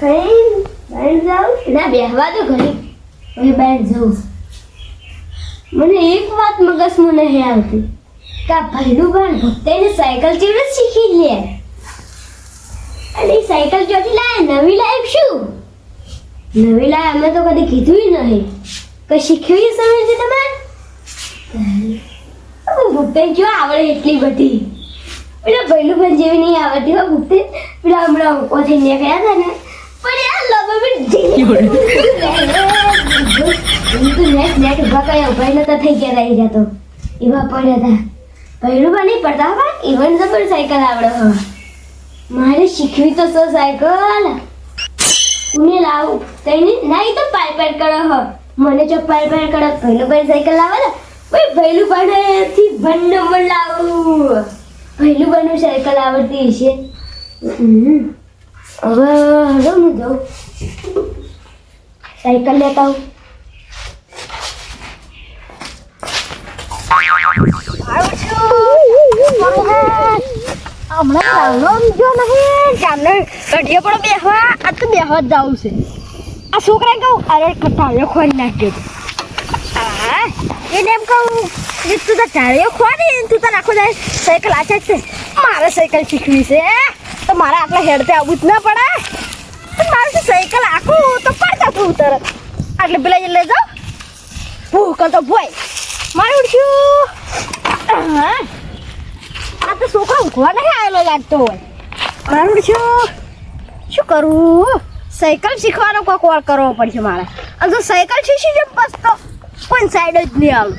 ખાઈ બેન જાઉં ના બેહવા તો ઘણી હવે બેન જાઉં. મને એક વાત મગજમાં નહીં આવતી. કે આ ભૈલું પણ ભક્તાઈને સાયકલ ચીવડે શીખી લે? અને સાયકલ ચોથી લાય નવી લાયક શું? નવી લાય અમે તો કદી કીધું નહીં. કઈ શીખવી સમજે તમારે? ભૂપેન જો આવડે એટલી બધી. પેલા ભૈલું પણ જેવી નહીં આવડતી હોય ભૂપેન પેલા હમણાં થઈને ગયા હતા ને થઈ ગયા રહી ગયા એવા પડ્યા હતા. ભૈલું પણ પડતા હો ઇવન જબર સાયકલ આવડે હો. મારે શીખવી તો સો સાયકલ ઉને લાવું તઈને નહીં તો પાય પાય કરો હો. મને જો પાય પાય કરો પહેલું ભાઈ સાયકલ લાવે ને ભાઈ ભૈલું ભાઈ થી નંબર લાવું. પહેલું બનું સાયકલ આવડતી હશે. હમ. હવે હવે હું જાઉં. સાયકલ લેતા આવું. હમણાં ચાલો જો નહીં. ચાલે પણ બેહવા, આ તો બેહવા જ જવું છે. આ છોકરા કહું, અરે, કટાળીઓ ખોરી નાખ્યો હા, એને એમ કહું તું તો ટાળીઓ ખોરી તું તો નાખો જાય. સાયકલ જ છે. મારે સાયકલ શીખવી છે તો મારે આટલા હેડતે આવું જ ના પડે. મારું મારે સાયકલ આખું તો પડતા તું તરત આટલે પેલા લઈ જાઓ. ભૂ તો ભોય મારે ઉડશું આ તો છોકરો ઊંઘવા નહીં આવેલો લાગતો હોય. મારું ઉડશું શું કરું? સાયકલ શીખવાનો કોઈ કોલ કરવો પડશે મારે. અને જો સાયકલ શીખી જેમ બસ તો. કોઈ સાઈડ જ નહીં આવું.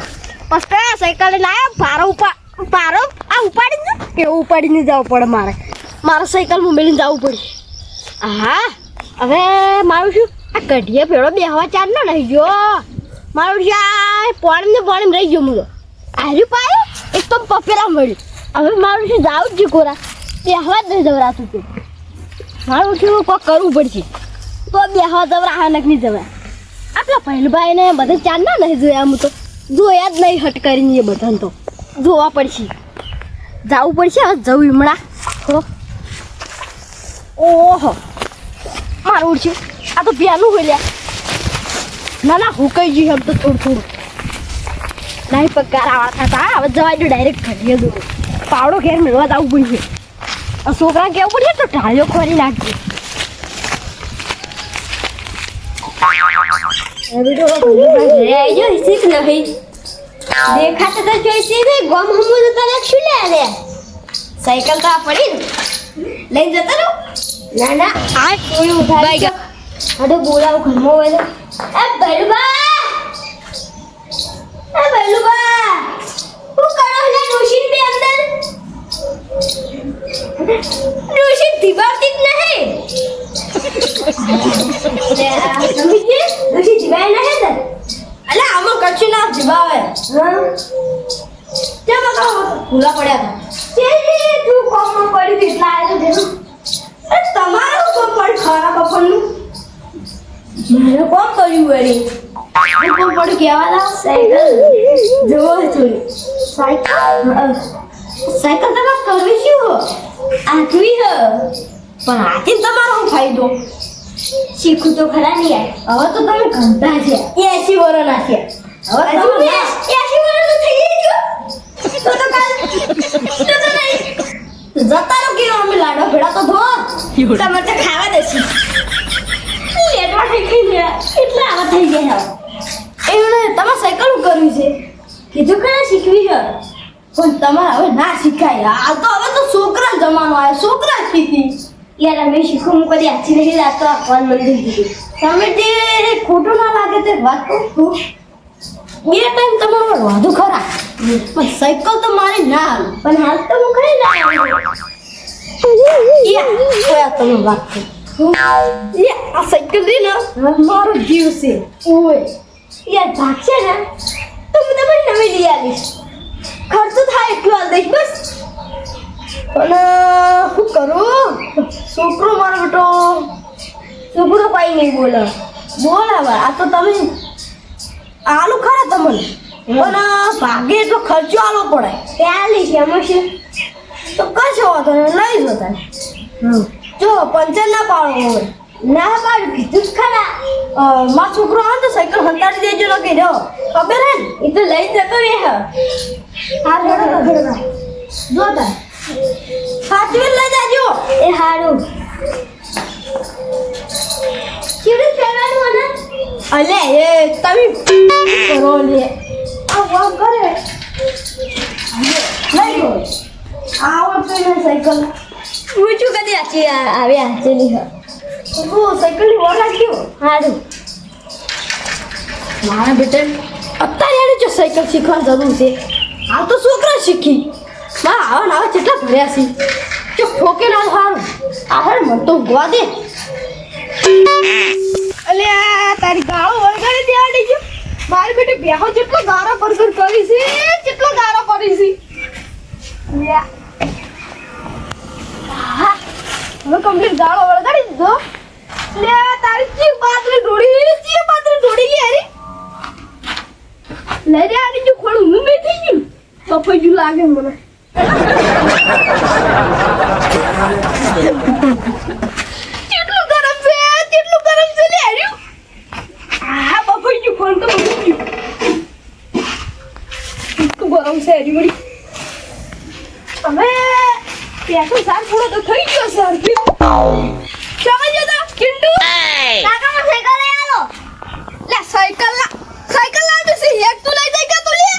બસ તો સાયકલ લાવ્યા પારો ઉપા પારો? આ ઉપાડીને એવું ઉપાડીને જવું પડે મારે. મારે સાયકલ મૂમેલીને જવું પડે. હા હવે મારું શું? આ કઢીએ પેલો બેહવા ચાર ના રહી ગયો. મારું આ પાણી ને પોણી રહી ગયો મુલો આર્યું પાય? એક તો પપેલા મળ્યું. હવે મારું શું જાવું જ છે કોરા બેહવા જ નહીં જવરાતું તું. મારું શું કોક કરવું પડશે? તો બેહવા જવરા નક નહીં જવરા. આપણા પહેલભાઈ ને બધા ચાર ના નહીં જોયા હું તો. જોયા જ નહીં હટ કરીને બધાને તો. જોવા પડશે. જવું પડશે, હવે જવું હમણાં. થોડો ઓહો મારું ઉડશે આ તો પેલું હોલ્યા ના ના હું કઈ જઈ તો થોડું થોડું નહીં પગાર આવા થતા હવે જવા દો ડાયરેક્ટ ઘડીએ દો પાવડો ઘેર મેળવા જવું પડશે છોકરા કેવું પડશે તો ઢાળ્યો ખોરી નાખજે દેખાતા તો જોઈશે ગમ હમું તો તને શું લે સાયકલ તો આ પડી ને લઈ જતો રહો. ના ના આ કોઈ ઉઠાવી ગયો અરે બોલાવ ઘરમો વેલો એ ભૈલુબા એ ભૈલુબા હું કરો હે ડોશીન બે અંદર? ડોશી દિવાતી જ નહીં. ડોશી દિવાય નહીં અલા આમાં કશું ના જીવાવે હા? કેમ બકા ભૂલા પડ્યા તેલી તું કોમમાં પડી હતી એટલે આયો ભેરું તમારું કોમ પડ ખરા બપોરનું મારે કોમ કર્યું વળી. હું કોમ પડ કહેવા લાવ. સાયકલ. જોવો થોડી સાયકલ. સાયકલ તમારે કરવી શું હો? હ. પણ હાથી તમારો ફાયદો. શીખું તો ખરા નહીં હવે તો તમે ઘંટા છે. એસી વર્ષના છે. હવે તમે તો તો તો તો જતા કે અમે લાડો ભેડા તો ધો તમારે તો ખાવા દેશે લેટવા થઈ ગઈ થઈ ગયા એમણે તમારે સાયકલ કર્યું છે કીધું ખરા શીખવી છે પણ તમારે હવે ના શીખાય હાલ તો હવે તો છોકરા જમાનો આવે છોકરા શીખી યાર અમે શીખું હું કદી આછી નથી રાત તો આપવાનું મંદિર તમે જે ખોટું ના લાગે તે વાત કહું બે ટાઈમ તમારો વાંધો ખરા. પણ સાયકલ તો મારી ના પણ હાલ તો હું ખરી ના તમે વાત કરો. આ સાયકલ રી ને મારો જીવ છે. ઓય. યાર ભાગશે ને તો હું તમને નવી લઈ આવીશ. ખર્ચો થાય એટલો હાલ દઈશ બસ. પણ શું કરું? છોકરો મારો બેટો. છોકરો કઈ નહીં બોલે. બોલાવા આ તો તમે આલુ ખરા તમને. પણ ભાગે એટલો ખર્ચો આલો પડે. ચાલીસ એમાં છે તો કશો વાંધો નહીં લઈ જતા જો પંચર ના પાડો હોય ના પાડું કીધું જ ખરા. મારો છોકરો આવે તો સાયકલ હંતાડી દેજો ને કીધો ખબર હે એ તો લઈ જતો રે હ જો તાર સાચવી લઈ જાજો. એ હારું. કેવું કરવાનું મને અલે એ તમે કરો લે. આ કરે લઈ ગયો આવો એને સાયકલ શું કદી આચી આવ્યા આચેલી હ સાયકલની રાખ્યો હારું મારા બેટે અત્યારે એને જો સાયકલ શીખવાની જરૂર છે આ તો છોકરા શીખી મારા આવા ને આવા કેટલા ભર્યા છે જો ઠોકે ના સારું આહર મન તો દે અલે તારી ગાળો વળગાડી દેવાડી જો મારી બેટી બેહો જેટલો ગારો પરગર કરી છે, જેટલો ગારો કરી છે. હવે કમ્પ્લીટ ગાળો વળગાડી દીધો. લે તારી ચી પાત્રી ઢોળી ચી પાત્રી ઢોળી લે અરે લે રે આની જો ખોળું. હું મેં થઈ ગયું. બફાઈ ગયું લાગે મને કેટલું ગરમ છે કેટલું ગરમ છે લે હર્યું આ ખોળ તો કેટલું ગરમ છે હરી વળી હવે પેસો સાર પૂરો તો થઈ ગયો હરખી. સમજ જતા કિંડુ કાકા મને સાયકલ લઈ આલો લે સાયકલ લા સાયકલ લાવી છે એક તું લઈ દઈ કે તું લે?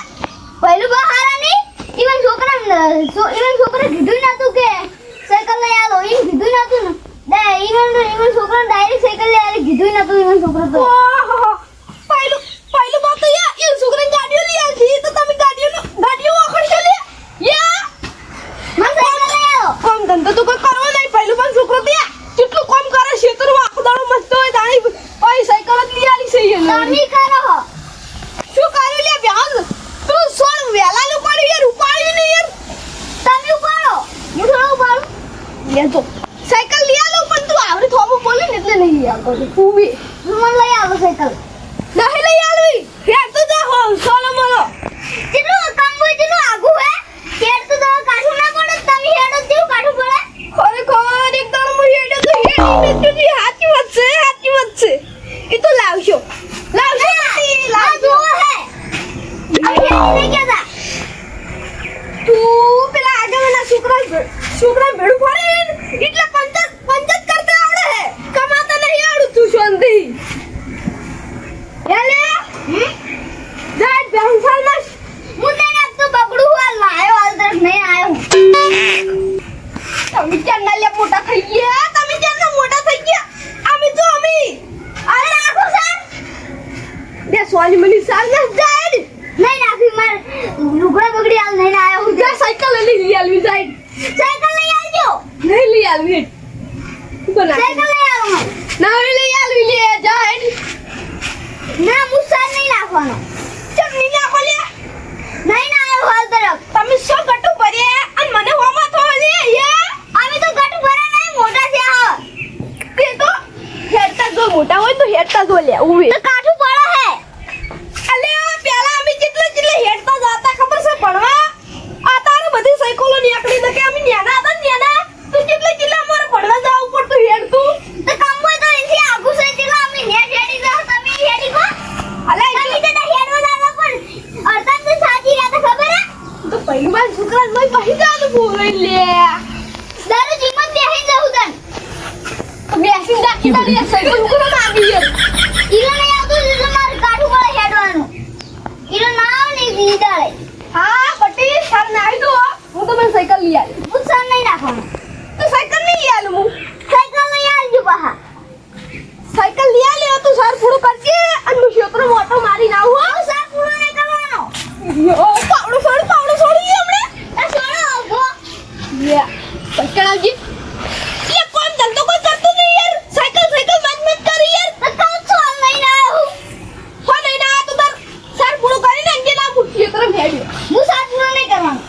પહેલું બહુ હારા નહીં. ઈવન છોકરા ઈવન છોકરા કીધું નતું કે સાયકલ લઈ આલો ઈન કીધું નતું ને. દે ઈવન ઈવન છોકરા ડાયરેક્ટ સાયકલ લઈ આલી કીધું નતું ઈવન છોકરા તો. ઓહો પહેલું પહેલું બાપ તો યા એ છોકરાની ગાડીઓ લઈ આવી તો તમે ગાડીઓ ગાડીઓ વાખણ છે લે યા મને સાયકલ લઈ આલો તો કોઈ કરવો નહીં. પહેલું પણ છોકરો બે. કેટલું કામ કરે તો આખો દાડો મસ્ત હોય તાણી ઓય સાયકલ જ લઈ આલી છે એ તમે કરો. શું કર્યું લે વ્યાજ તું સોળ વેલા નું પાડ્યું યાર ઉપાડ્યું ને યાર. તમે ઉપાડો. હું થોડો ઉપાડું. લે તો. સાયકલ લઈ આલો પણ તું આવડી થોબું બોલી ને એટલે નહીં લઈ આવતો તું બી. મને લઈ આવો સાયકલ નહીં લઈ આલવી યાર તો જા હો સોલો મોલો કેટલું કામ હોય કેટલું આઘું હે કેર તો દવા કાઢું ના પડે તમે હેડો તેવું કાઢું પડે ખરેખર એક દાડો હું હેડ્યો તો હેડી નથી સાચી વાત છે સાચી વાત છે એ તો લાવશો લાવશો નથી, આ લાવશો જુઓ હે અમે હેડી નહીં ગયા તું પેલા આગળના છોકરા છોકરા ભેડું ફરે ને, એટલે પંચત પંચત કરતા આવડે હે કમાતા નહીં આવડું તું શાંતિ લે જા બેહુસાલમાં હું તેને આજ તો બગડું હું હાલ લાયો હાલ તરફ નહીં આયો હું. તમે ક્યાં ના લે મોટા થઈ ગયા તમે ક્યાં ના મોટા થઈ ગયા અમે તો અમે અરે નાખો સર બે સોની મની સાલ ના જાય ને નહીં નાખી માર લુગડા બગડી હાલ નહીં આયો હું જા સાયકલ લઈ લઈ આલવી જાય સાયકલ લઈ આવજો નહીં લઈ આલવી બના સાયકલ લઈ આવો મને. ના લઈ આલવી લે જા હેડ ના હું સર નહીં નાખવાનો ચમની ના ખોલે નહીં ના આયો હાલ તરફ તમે શું ગટુ ભરે અને મને હોમાં થો લે યા અમે તો ગટુ ભરા નહીં મોટા છે હા તે તો હેડતા જો મોટા હોય તો હેડતા જો લે ઉવે તો કાઠું પડે હે. અલે પેલા અમે જેટલા જેટલા હેડતા જાતા ખબર છે ભણવા? આ તારે બધી સાયકલો નીકળી તો કે અમે નેના હતા નેના? તો જેટલા જેટલા અમારે ભણવા ઉપર પડતું હેડતું? તો કામ હોય તો એથી આગુ છે તેલા અમે નેટ હેડી જાઓ તમે હેડી કો અલે તમે તો હેડવા લાગો પણ અડધા તો સાચી વાત ખબર હે તો પહેલું બાર છોકરા મય બહી જાનું બોલે લે. દારૂ જીમત બેહી જાઉં તન. બેસી રાખી તારી આ સાયકલ ઉપર આવી ગયો ઈલો નહીં આવતું એટલે મારે કાઠું પડે હેડવાનું ઈલો ના આવે ને નીદાળે હા પટી સાલ ના આવી દો હું તમને સાયકલ લઈ આવી હું સર નહીં નાખવાનું તો સાયકલ નહીં લઈ આલું હું સાયકલ લઈ આવજો પાહા સાયકલ લઈ આલે તો સાર પૂરું કરજે અને હું ક્ષેત્ર મોટો મારી ના આવું હું સર પૂરો નહીં કરવાનો યો પાવડો છોડ પાવડો છોડી હમણે એ છોડો ઊભો યા સાયકલ આવજી લે કોણ ધંધો કોઈ કરતું નહીં યાર સાયકલ સાયકલ મત મત કરી યાર તો કહું છું હાલ લઈને આવ્યો હું. હો નહીં ના તો તાર સાર પૂરું કરીને અંગે ના મૂકી તરફ હેડ્યો હું સર પૂરો નહીં કરવાનો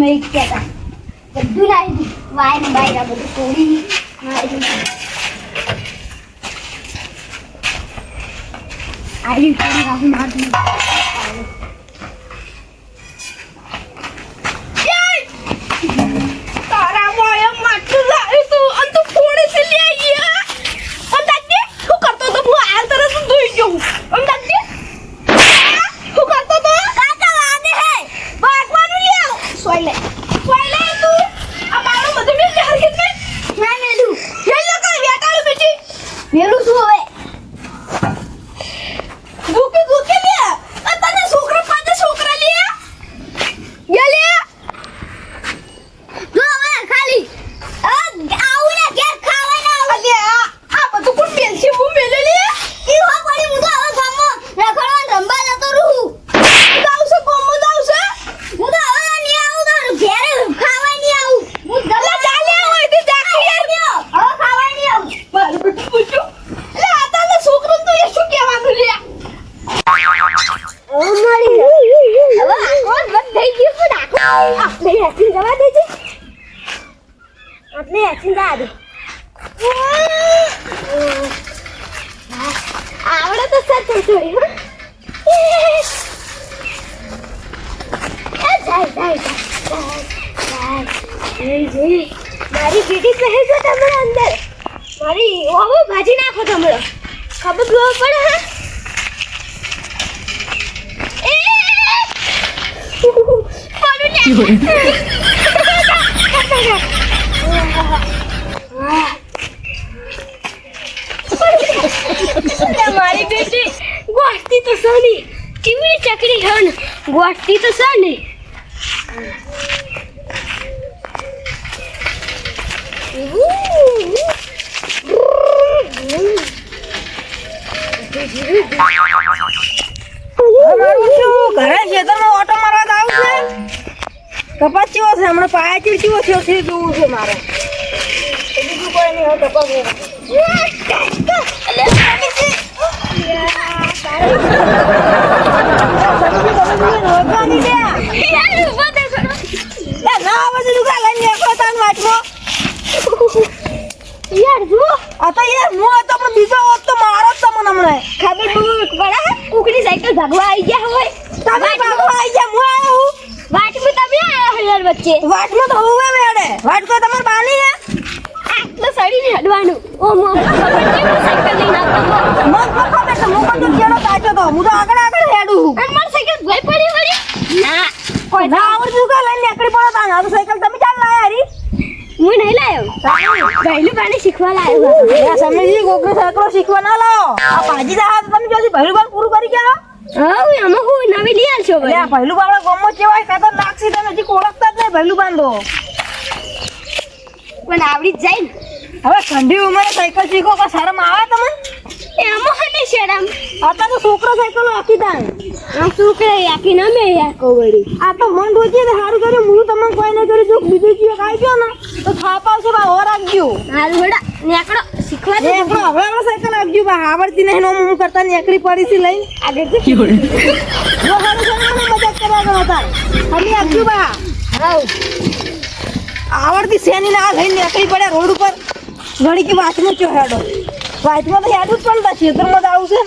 અમે એક હતા બધું લાવી દીધું વાયર ને બધું તોડી મારી આવી તોડી રાખું મારું તારા મોય માટલું લાવ્યું તું અને તું ફોડે છે લે અહીંયા અંદાજે શું કરતો તો હું આ તરફ જ ધોઈ ગયો અંદાજે શું કરતો તો કાકા વાગે હે ભાગવાનું લે સોય લે સોય લે તું આ મારું બધું મેં લે હરકત મે ના મેલું લે લે કર વેટાળું બેટી મેલું શું હવે દુકે દુકે લે આ તને છોકરા પાસે છોકરા લે લે લે જો હવે ખાલી આ આવું ને ઘેર ખાવા ના આવું અલે આ આ બધું કોણ મેલ છે હું મેલે લે ઈ હો પડી હું તો હવે ગામમાં રખડવા રંબા જતો રહું જાવ છે કોમ જાવ છે હું તો હવે નહીં આવું તો ઘેર ખાવા નહીં આવું હું અલે જા લે હોય તે જા યાર હવે ખાવા નહીં આવું મારું બેટું પૂછ્યું એટલે આ તારા છોકરાને તો એ શું કહેવાનું લે ઓ મારી હવે આખો બંધ થઈ ગયું પણ આખો આપણે હેચી જવા દેજે. હેચી જવા દે આવડે તો જાય જાય મારી બેટી પહેર છો તમે અંદર. મારી ઓવો ભાજી નાખો તમે ખબર પડે, હા? મારી બેટી ગોઠતી તો સોની. ચીવડી ચકડી ગોઠતી તો સોની. હમણાં પાયા થયો? છે જોવું છે મારે? બીજું કોઈ નહીં હતો પણ બીજો હોત તો મારો જ તમને હમણાં. ખબર પડે કુકડી સાયકલ ભાગવા આવી ગયા હોય તમે બાબુ આવી ગયા હું આવ્યો હું વાટમાં તમે વચ્ચે વાટમાં તો હું વેડે વાટકો તમાર બાની હે? આટલો સડીને હડવાનું. ઓ મો સાયકલ લઈને આવતો? મત પકડો બેટા હું પણ ચેડો તાચો તો. હું તો આગળ આગળ હેડું છું. અને મારી સાયકલ ભય પડી વળી ના. કોઈ ના આવડતું કે લઈને નીકળી પડો તા આ સાયકલ તમે ચાલ લાયા હરી? હું નહીં લાયો. પહેલું પાણી શીખવા લાયો આ સમજી કોકનો સાયકલો શીખવા ના લાવો. આ પાજી દા તમે જોજી પહેલું બાર પૂરું કરી ગયા હા. એમાં હું નવી લઈ આવશો ભાઈ. પહેલું બાબા ગમો કેવાય કાતર નાખસી તમે હજી ઓળખતા જ નહીં બાંધો. પણ આવડી જ જાય ને. હવે ઠંડી ઉંમરે સાયકલ શીખો કે શરમ આવે તમને? એમાં હને શરમ. અત્યારે તો છોકરો સાયકલો આખી દાન આમ શું કરે આખી ના મેં યાર કોવડી આ તો મન રોજીએ તો સારું કર્યું. હું તમને કોઈ નહીં કર્યું જો બીજું કયો આવી ગયો ને તો થાપા છે બા ઓર રાખજો. હાલ વડા નેકડો શીખવા દે. નેકડો હવે આપણે સાયકલ આપજો બા આવડતી નહીં નો હું કરતા નેકડી પડી છે લઈને. આગળ જો. જો હારું છે મને મજાક કરવા ગયો હતા અમે આપજો બા. આવડતી શેની ના લઈને નીકળી પડ્યા રોડ ઉપર? ઘણી કે વાતમાં ચો હેડો વાંચમાં તો હેડું જ પણ ખેતરમાં તો આવશે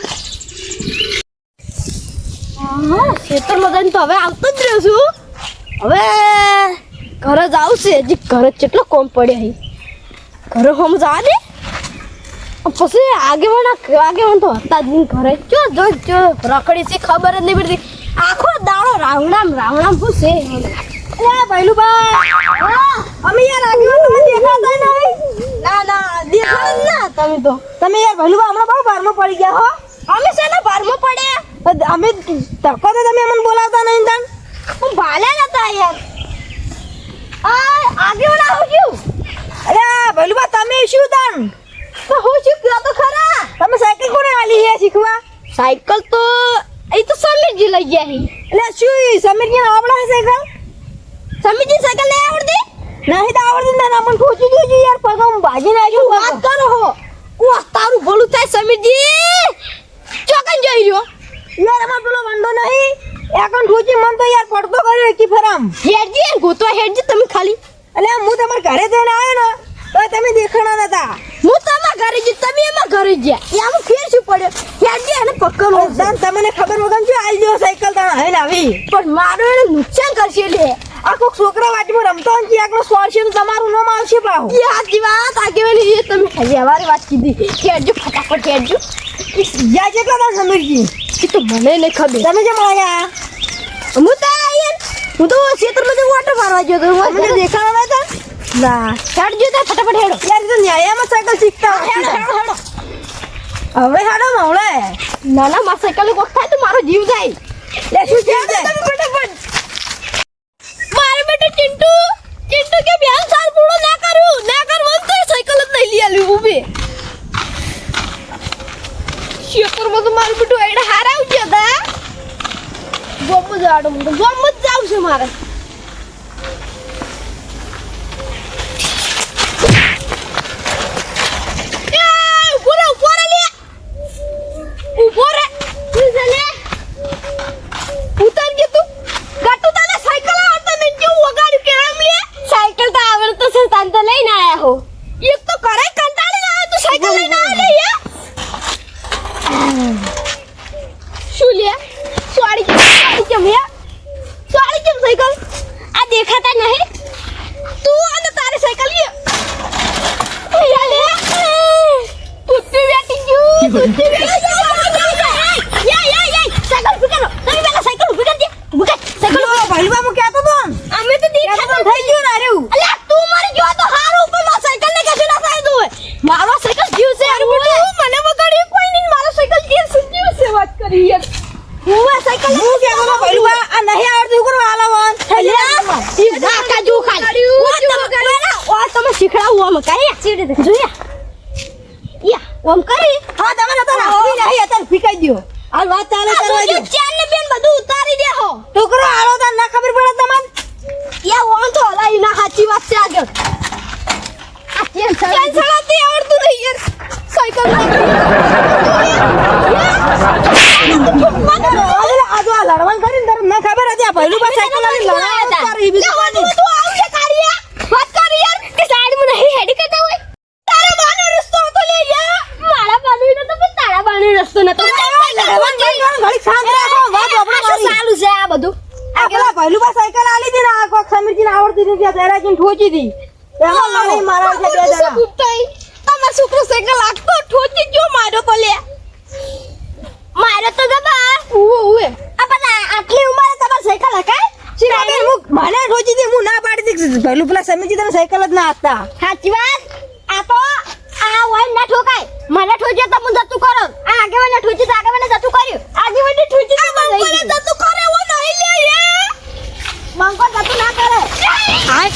હા ખેતર મદન તો હવે આવતો જ રહ્યો છું હવે ઘરે જ આવશે હજી ઘરે જ કેટલો કોમ પડે અહીં. ઘરે હોમ જવા દે પછી આગેવાન આગેવાન તો હતા જ નહીં ઘરે. જો જો જો રખડી છે, ખબર જ નહીં પડતી. આખો દાડો રાવણામ રાવણામ શું છે? ભૈલું અમે યાર આગળ તમે દેખાતા નહીં. ના ના દેખાડ ના તમે તો. તમે યાર ભૈલું બા હમણાં બહુ બારમાં પડી ગયા હો. અમે શેના ભારમાં પડ્યા? અમે તકો તો તમે અમને બોલાવતા નહીં તાન. હું ભાલ્યા નતા યાર. આ આગેવાન ના છું અરે ભૈલું બા તમે શું તાન? તો હું શીખ્યો તો ખરા. તમે સાયકલ કોને આલી હે શીખવા? સાયકલ તો એ તો સમીરજી લઈ ગયા હી. એટલે શું સમીર કે આવડે સાયકલ સમીરજી સાયકલ નહીં આવડતી? નહીં તો આવડતી ને આમને પૂછી જોજો યાર પગ હું ભાજી નાખ્યું વાત કરો હો? ઓ તારું ભલું થાય સમીરજી ચોકન જઈ રહ્યો યાર અમાર પેલો વાંધો નહીં. એકન ઠોચી મન તો યાર પડતો કર્યો કી ફરામ હેડજી ગોતો હેડજી તમે ખાલી. એટલે હું તમારા ઘરે જઈને આવ્યો ને તો તમે દેખાણા નતા. હું તમારા ઘરે જી તમે એમાં ઘરે જ્યા. એમાં ફેર શું પડ્યો હેડજી અને તાન તમને ખબર વગર શું આઈ ગયો સાયકલ તાણ હે લાવી. પણ મારું એને નુકસાન કરશે લે. આ કોક છોકરા વાટમાં રમતો ને એકલો સ્પોર્ટ્સ તમારું નામ આવશે પાહુ. એ સાચી વાત આગેવાની એ તમે? વ્યવહાર વાત કીધી. હેડજો ફટાફટ હેડજો યા જેટલા તાણ સમીરજી એ તો મને નહીં ખબર. તમે કેમ આવ્યા હું તો આયા હું તો ક્ષેત્રમાં ઓટો મારવા ગયો તો મને દેખાવા હતા? ના. હેડજો તો ફટાફટ હેડો. યાર તો ન્યાયામાં સાયકલ શીખતા હેડો. હેડો હેડો હવે હેડો મવળે ના ના મારા સાયકલ કોક થાય તો મારો જીવ જાય. લે શું છે? જાય તમે ફટાફટ. ચિંટુ ચિંટુ કે બે સાલ પૂરો ના કર્યું ના કરવાનું તો સાયકલ જ નહીં લઈ આલ્યું ઊભી શેતરમાં તો મારું બેટું એડે હારા આવી દા. ગોમ જ આડો મને ગોમ જ જાવ છે મારે. એ, ઊભો રે, ઊભો રે લે. ઊભો રે. શું છે લે? ઉતાર કે તું ગાટુ તને સાયકલ આવડતા નહીં કેવું વગાડ્યું કે આમ લે સાયકલ તો આવડતો છે તાન તો લઈને આયા હો એક તો કરે કંટાળી ના તું સાયકલ લઈને આયા લે યા શું લે સોડી કેમ સોડી કેમ યા સોડી કેમ સાયકલ આ દેખાતા નહીં તું અને તારી સાયકલ લે યા લે તુત્તી બેટી ગયું તુત્તી બેટી ગયું યા યા યા સાયકલ ઊભી કરો તમે પેલા સાયકલ ઊભી કરી દે ઊભી કર સાયકલ પેલો ભાઈબા હું કહેતો તો ને. અમે તો દેખાતા થઈ ગયું ને આર્યું. અલ્યા તું મારી જો તો હારો ઉપરમાં સાયકલ ને કશું ના થાય તું મારો સાયકલ જીવ છે યાર મને મને વગાડ્યું કોઈ નહીં મારો સાયકલ જીવ છે જીવ છે વાત કરી યાર હું આ સાયકલ હું કહેતો તો ભાઈબા, આ નહીં આવડતું શું કરવા હાલાવાન? અલ્યા ઈ નાકા જો ખાલી ઓ તમે ઓ તમે શીખડાવું કરી ચીડી સીડી જોયા યા. ઓમ કરી. હા, તમે નતા રાખી નહીં, અત્યારે ફીકાઈ દ્યો. હાલ વાત ચાલે કરવા દ્યો. ચાલ ને બેન બધું ઉતારી દે હો છોકરો હાલો તાર ના ખબર પડે તમને યા ઓમ તો હલાઈ ના સાચી વાત છે આગળ આ કેમ ચલાવતી આવડતું નહીં યાર સાયકલ અરે, આ જો આ લડવાનું કરીને તને ના ખબર હતી આ ભૈલું પાસે સાયકલ આલી લડવાનું તારે એ બી જોવાની. લડવાનું કરીને ઘડીક શાંત રાખો, વાત વાપરો મારી. પેલા ભૈલું પાસે સાયકલ આલી હતી ને, આ કોક સમીરજીને આવડતી નથી, આ જયરાજને ઠોચી હતી. એમાં લડાઈ મારા છે બે જણા. છોકરો સાયકલ આખો ઠોચી ગયો મારો તો લે મારો તો જબા ઉવે ઉવે આ પેલા આટલી ઉંમરે તમારે સાયકલ હકાય શિરાબેન હું મને ઠોચી હતી, હું ના પાડી હતી. પહેલું પેલા સમીરજી તમે સાયકલ જ ના આપતા. સાચી વાત આ તો આ હોય ના ઠોકાય. મને ઠોક્યો તો હું જતું કરો. આ આગે મને ઠોકી તો આગે મને જતું કર્યું. આગે મને ઠોકી તો મને જતું કરે એવો નહીં લે એ મંકો જતું ના કરે. હા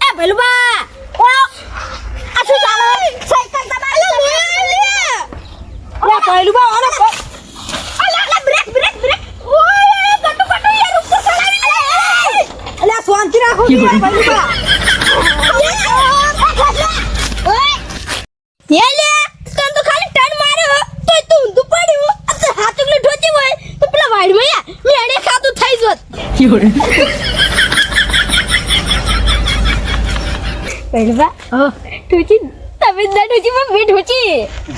એ ભલુબા ઓ આ શું ચાલે સાયકલ તમારે લે અરે ભૈલું બા, આને કો- અલા અલા બ્રેક બ્રેક બ્રેક ઓય ગટુ ગટુ યાર ઉપર ચલાવી લે અલ્યા, શાંતિ રાખો કે યાર, ભૈલું બા. લે તન તો ખાલી ટર્ન માર્યો તોય તું ઊંધું પડ્યું આ તો હાથ ઉગલી ઠોચી હોય તો પેલા વાડમાં યા મેણે ખાતું થઈ જોત પહેલવા ઓ તમે ના ઠોચી પણ મેં ઠોચી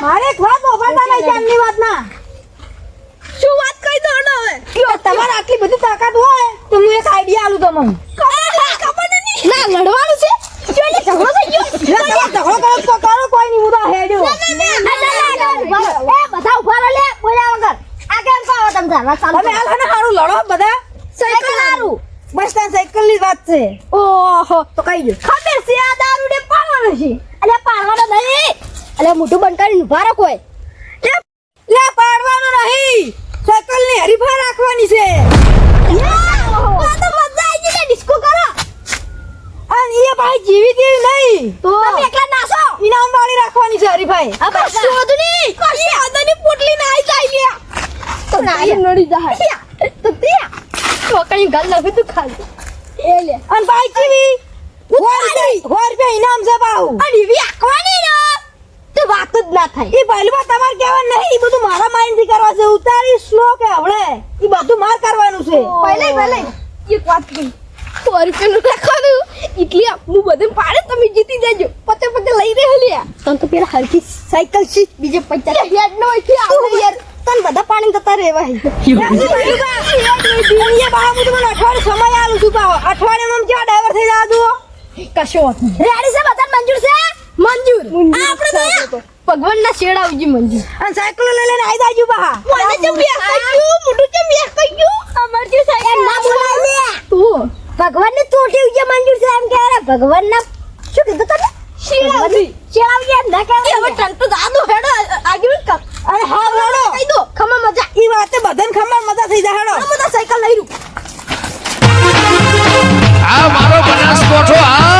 મારે વાત ઓફરતા નહીં ચાંદની વાત ના શું વાત કઈ દો ને હવે કયો તમારે આટલી બધી તાકાત હોય તો હું એક આઈડિયા આલું તમને ખબર નહીં ના લડવાનું છે જો ઝઘડો થઈ ગયો તમે ઝઘડો કરો તો કરો કોઈ નહીં હું તો હેડ્યો એ બધા ઊભા રહો બોલ્યા વગર આ કેમ કહો તમે હાલ સારું હારું લડો બધા સાયકલ હારું બસ ત્યાં સાયકલની વાત છે. ઓહો તો કઈ દો ખબર છે આ દારૂ ને પાડવાનો છે અલે પાડવાનો નહીં. અલે મોટું બંધ કરીને ઊભા રાખો કોઈ. લે પાડવાનો નહીં. સાયકલની હરીફાઈ રાખવાની છે. આ તો મજા આવી ગઈ ડિસ્કો કરો. અને એ ભાઈ જીવી તેવી નહીં. તો? તમે એકલા નાસો. ઇનામ વાળી રાખવાની છે હરીફાઈ બસ શોધની કશી આદની પોટલી નાઈ જાય લે તો નાઈ નડી જાય. તો ત્યાં છોકરી ગલ લખી તું ખાલી. એ લે. અને ભાઈ રૂપિયા સો રૂપિયા ઇનામ છે બાહુ અને એવી આંકવાની ને. તો વાત જ ના થાય. એ પહેલું તમારે કહેવાનું નહીં એ બધું મારા માઇન્ડથી કરવા છે. ઉતારી સ્લો કે હવળે એ બધું માર કરવાનું છે. પહેલે પહેલે. એક વાત કહી. સો રૂપિયાનું રાખવાનું એટલે આપનું બધે પાડે તમે જીતી જજો. પતે પતે લઈ રહે લ્યા તો પેલા હરકી સાયકલ છે બીજે પચાસ હેડ નો યાર? તને બધા પાણી જતા રેવાય એ બા? હું તમને અઠવાડિયું સમય આલું છું પાહો અઠવાડિયામાં કેવા ડાયવર થઈ જવા જુઓ કશો રેડી છે બધા મંજૂર છે? મંજૂર. આપણે તો ભગવાન ના શેડ આવજી મંજૂર. અને સાયકલ લઈ લઈને આવી જાજો બા. મને મોટું ચમ વ્યાસ કર્યું અમાર જે સાયકલ ના બોલાય લે. તું. ભગવાન ને ચોટી ઉજે મંજૂર છે એમ કે અરે ભગવાન ના શું કીધું તને શેડ આવજી કેવા ગયા નકા હવે ટંટુ દાદો હેડો અરે હા હેડો. દો. ખમા મજા. ઈ વાતે બધન ખમા મજા થઈ જાય હેડો. બધા સાયકલ લઈ રૂ મારો બનાસ કોઠો આ